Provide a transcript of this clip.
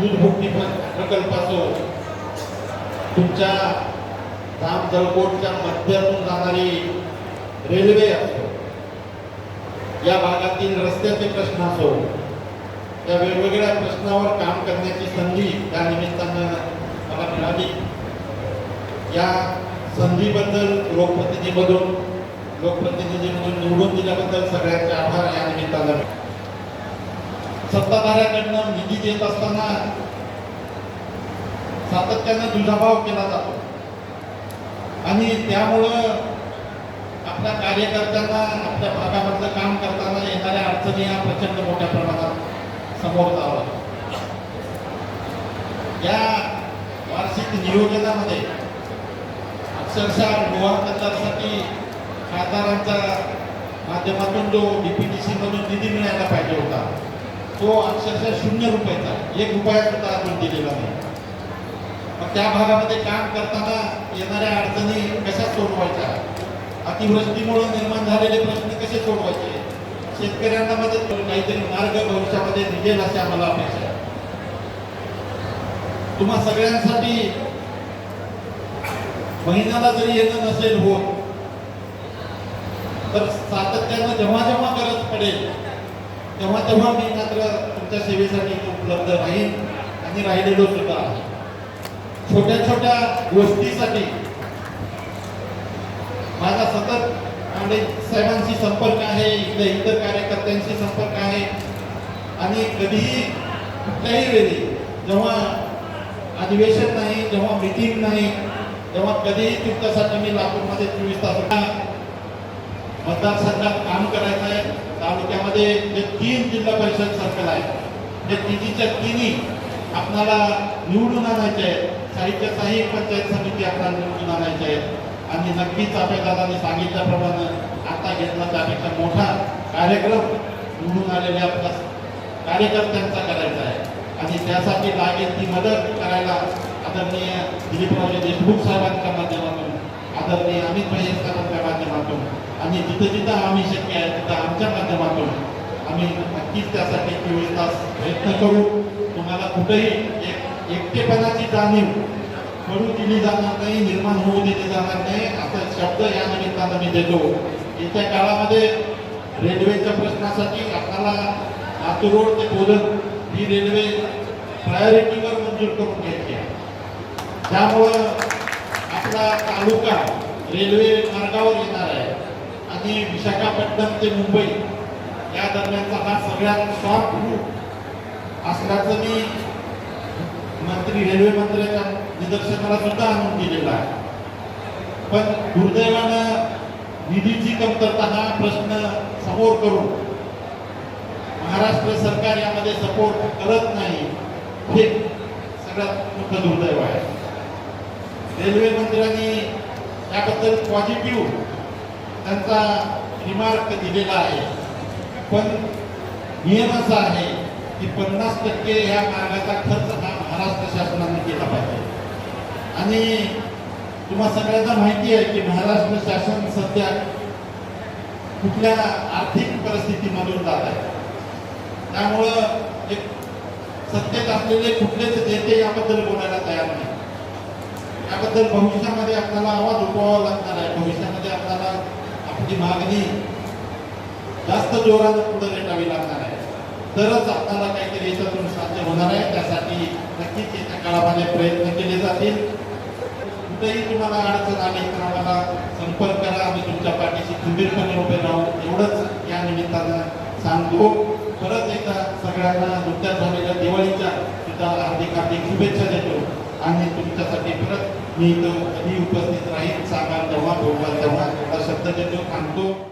दूध प्रकल्प असो तुमच्या राम जळकोटच्या मध्यातून जाणारी रेल्वे असो या भागातील रस्त्याचे प्रश्न असो त्या वेगवेगळ्या प्रश्नावर काम करण्याची संधी त्या निमित्तानं मला मिळाली. या संधीबद्दल लोकप्रतिनिधीमधून लोकप्रतिनिधीमधून निवडून दिल्याबद्दल सगळ्यांचे आभार या निमित्तानं. सत्ताधाऱ्याकडनं निधी देत असताना सातत्यानं दुजाभाव केला जातो. आणि त्यामुळं आपल्या कार्यकर्त्यांना आपल्या भागामधलं काम करताना येणाऱ्या अडचणी या प्रचंड मोठ्या प्रमाणात समोर जावं या वार्षिक नियोजनामध्ये अक्षरशः लोहा कचऱ्यासाठी माध्यमातून जो डीपीडीसी मधून निधी मिळायला पाहिजे होता तो अक्षरशः शून्य रुपयाचा एक रुपया सुद्धा आपण दिलेला नाही. मग त्या भागामध्ये काम करताना येणाऱ्या अडचणी कशा सोडवायच्या? अतिवृष्टीमुळे निर्माण झालेले प्रश्न कसे सोडवायचे? शेतकऱ्यांना मदत करून काहीतरी मार्ग भविष्यामध्ये निघेल अशी आम्हाला अपेक्षा आहे. तुम्हा सगळ्यांसाठी महिन्याला जरी येणं नसेल होत तर सातत्यानं जेव्हा जेव्हा गरज पडेल तेव्हा तेव्हा मी मात्र तुमच्या सेवेसाठी उपलब्ध राहीन आणि राहिलेलो सुद्धा आहे. छोट्या छोट्या गोष्टीसाठी माझा सतत आणि साहेबांशी संपर्क आहे इथल्या इतर कार्यकर्त्यांशी संपर्क आहे. आणि कधीही कुठल्याही वेळी जेव्हा अधिवेशन नाही जेव्हा मिटिंग नाही तेव्हा कधीही तुमच्यासाठी मी लातूरमध्ये चोवीस तास मतदारसंघात काम करायचं आहे. तालुक्यामध्ये जे तीन जिल्हा परिषद सर्कल आहेत ते तिन्हीच्या तिन्ही आपणाला निवडून आणायचे आहेत. साहित्य साही पंचायत समिती आपल्याला निवडून आणायचे आहेत. आणि नक्कीच आपल्या दादांनी सांगितल्याप्रमाणे आता घेतला त्यापेक्षा मोठा कार्यक्रम निवडून आलेल्या आपल्या कार्यकर्त्यांचा करायचा आहे. आणि त्यासाठी लागेल ती मदत करायला आदरणीय दिलीपरावजी देशमुख साहेबांच्या माध्यमातून आदरणीय अमित भाई साहेबांच्या माध्यमातून. आणि जिथं जिथं आम्ही शक्य आहे तिथं आमच्या माध्यमातून आम्ही नक्कीच त्यासाठी चोवीस तास प्रयत्न करू. तुम्हाला कुठेही एक एकटेपणाची जाणीव करू दिली जाणार नाही निर्माण होऊ दिली जाणार नाही असा शब्द या निमित्तानं मी देतो. येत्या काळामध्ये रेल्वेच्या प्रश्नासाठी आपल्याला लातूर रोड ते बोलत ही रेल्वे प्रायोरिटीवर मंजूर करून घ्यायची आहे. त्यामुळं आपला तालुका रेल्वे मार्गावर येणार आहे. आणि विशाखापट्टणम ते मुंबई या दरम्यानचा हा सगळ्यात शॉर्ट रूट असल्याचं मी मंत्री रेल्वे मंत्र्याच्या निदर्शनाला सुद्धा आणून दिलेला आहे. पण दुर्दैवानं निधीची कमतरता हा प्रश्न समोर करून महाराष्ट्र सरकार यामध्ये सपोर्ट करत नाही हे सगळ्यात मोठं दुर्दैव आहे. रेल्वे मंत्र्यांनी याबद्दल पॉझिटिव्ह त्यांचा रिमार्क दिलेला आहे. पण नियम असा आहे की पन्नास टक्के या मार्गाचा खर्च हा महाराष्ट्र शासनाने केला पाहिजे. आणि तुम्हा सगळ्यांना माहिती आहे की महाराष्ट्र शासन सध्या कुठल्या आर्थिक परिस्थितीमधून जात आहे. त्यामुळं एक सत्तेत असलेले कुठलेच नेते याबद्दल बोलायला तयार नाही त्याबद्दल भविष्यामध्ये आपल्याला आवाज उठवावा लागणार आहे. भविष्यामध्ये आपल्याला आपली मागणी जास्त जोरानं पुढे रेटावी लागणार आहे. तरच आपल्याला काहीतरी याच्यातून साध्य होणार आहे. त्यासाठी नक्कीच येत्या काळामध्ये प्रयत्न केले जातील. कुठेही तुम्हाला अडचण आली तर आम्हाला संपर्क करा. आम्ही तुमच्या पाठीशी खंबीरपणे उभे राहू. एवढंच या निमित्तानं सांगतो. परत एकदा सगळ्यांना नुकत्याच झालेल्या दिवाळीच्या सुद्धा हार्दिक हार्दिक शुभेच्छा देतो. आणि तुमच्यासाठी परत मी इथं कधी उपस्थित राहील सांगा तेव्हा बोलवा तेव्हा एवढा शब्द देतो सांगतो